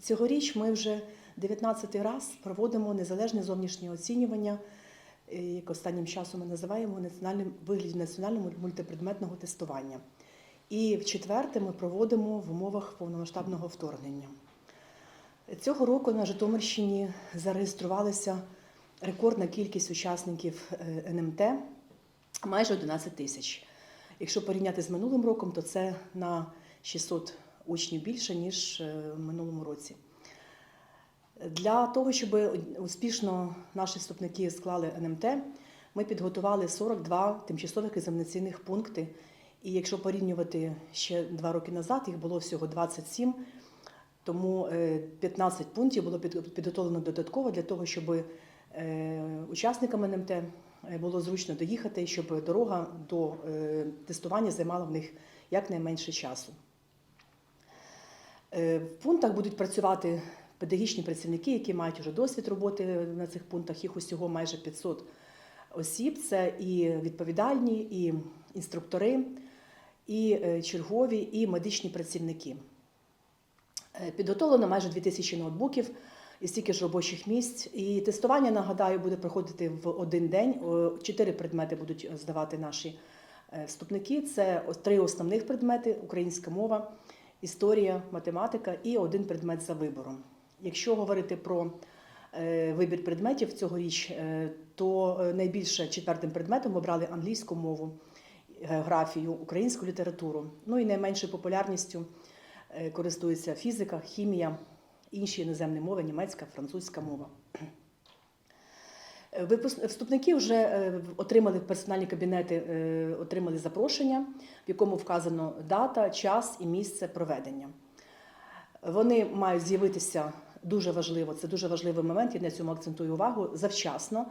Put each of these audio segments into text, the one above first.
Цьогоріч ми вже 19 раз проводимо незалежне зовнішнє оцінювання, е, як останнім часом ми називаємо національним вигляді національного мультипредметного тестування. І в четверте ми проводимо в умовах повномасштабного вторгнення. Цього року на Житомирщині зареєструвалася рекордна кількість учасників е, НМТ майже 11 тисяч. Якщо порівняти з минулим роком, то це на 600 учнів більше, ніж е, в минулому році. Для того, щоб успішно наші вступники склали НМТ, ми підготували 42 тимчасових екзаменаційних пункти. І якщо порівнювати ще два роки назад, їх було всього 27, тому е, 15 пунктів було під- підготовлено додатково для того, щоб е, учасникам НМТ е, було зручно доїхати, щоб дорога до е, тестування займала в них якнайменше часу. Е, В пунктах будуть працювати педагогічні працівники, які мають вже досвід роботи на цих пунктах. Їх усього майже 500 осіб. Це і відповідальні, і інструктори, і е, чергові, і медичні працівники. Е, Підготовлено майже 2000 ноутбуків і стільки ж робочих місць. І тестування, нагадаю, буде проходити в один день. Чотири предмети будуть здавати наші вступники. Це три основних предмети: українська мова, історія, математика і один предмет за вибором. Якщо говорити про е, вибір предметів цьогоріч, е, то е, найбільше четвертим предметом обрали англійську мову, географію, українську літературу. Ну і найменшою популярністю користується фізика, хімія, інші іноземні мови, німецька, французька мова. Вступники вже е, отримали персональні кабінети, е, отримали запрошення, в якому вказано дата, час і місце проведення. Вони мають з'явитися дуже важливо, це дуже важливий момент, я на цьому акцентую увагу, завчасно,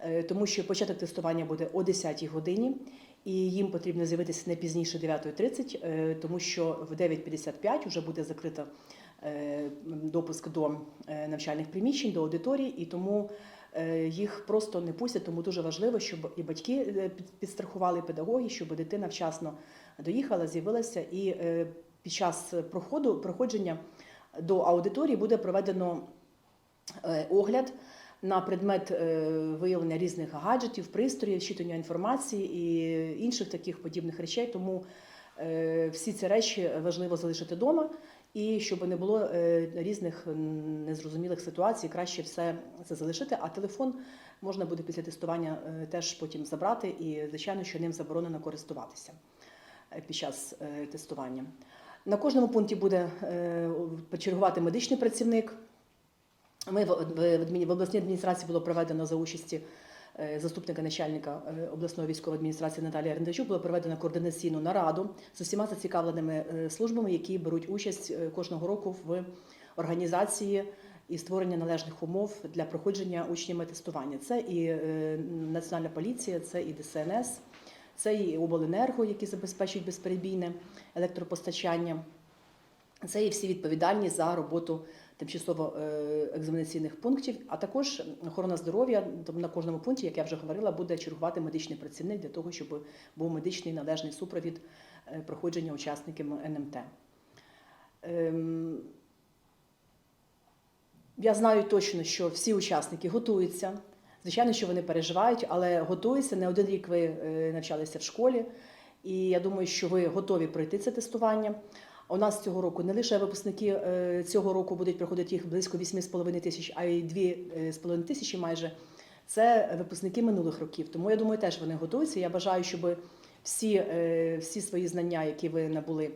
е, тому що початок тестування буде о 10-й годині, і їм потрібно з'явитися не пізніше 9.30, е, тому що в 9.55 вже буде закрита е, допуск до навчальних приміщень, до аудиторій, і тому їх просто не пустять. Тому дуже важливо, щоб і батьки е, під- підстрахували педагоги, щоб дитина вчасно доїхала, з'явилася, і е, під час проходу проходження до аудиторії буде проведено е, огляд на предмет е, виявлення різних гаджетів, пристроїв, щитання інформації і інших таких подібних речей. Тому е, всі ці речі важливо залишити вдома. І щоб не було е, різних незрозумілих ситуацій, краще все це залишити. А телефон можна буде після тестування е, теж потім забрати, і звичайно, що ним заборонено користуватися е, під час тестування. На кожному пункті буде чергувати медичний працівник. Ми в, обласній адміністрації було проведено за участі заступника начальника е, обласної військової адміністрації Наталії Рендачук було проведено координаційну нараду з усіма зацікавленими е, службами, які беруть участь е, кожного року в організації і створення належних умов для проходження учнями тестування. Це і е, Національна поліція, це і ДСНС, це і обленерго, які забезпечують безперебійне електропостачання. Це і всі відповідальні за роботу тимчасово е, екзаменаційних пунктів, а також охорона здоров'я. На кожному пункті, як я вже говорила, буде чергувати медичний працівник для того, щоб був медичний належний супровід е, проходження учасників НМТ. Ем, Я знаю точно, що всі учасники готуються. Звичайно, що вони переживають, але готуються. Не один рік ви е, навчалися в школі, і я думаю, що ви готові пройти це тестування. У нас цього року не лише випускники е, цього року будуть проходити їх близько 8,5 тисяч, а й 2,5 тисячі майже. Це випускники минулих років. Тому я думаю, теж вони готуються. Я бажаю, щоб всі, е, всі свої знання, які ви набули,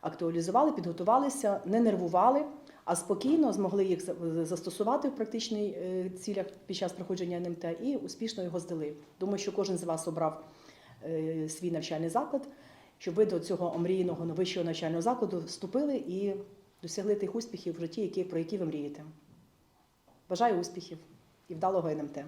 актуалізували, підготувалися, не нервували, а спокійно змогли їх застосувати в практичних е, цілях під час проходження НМТ і успішно його здали. Думаю, що кожен з вас обрав е, свій навчальний заклад, щоб ви до цього омрійного вищого навчального закладу вступили і досягли тих успіхів в житті, які, про які ви мрієте. Бажаю успіхів і вдалого НМТ.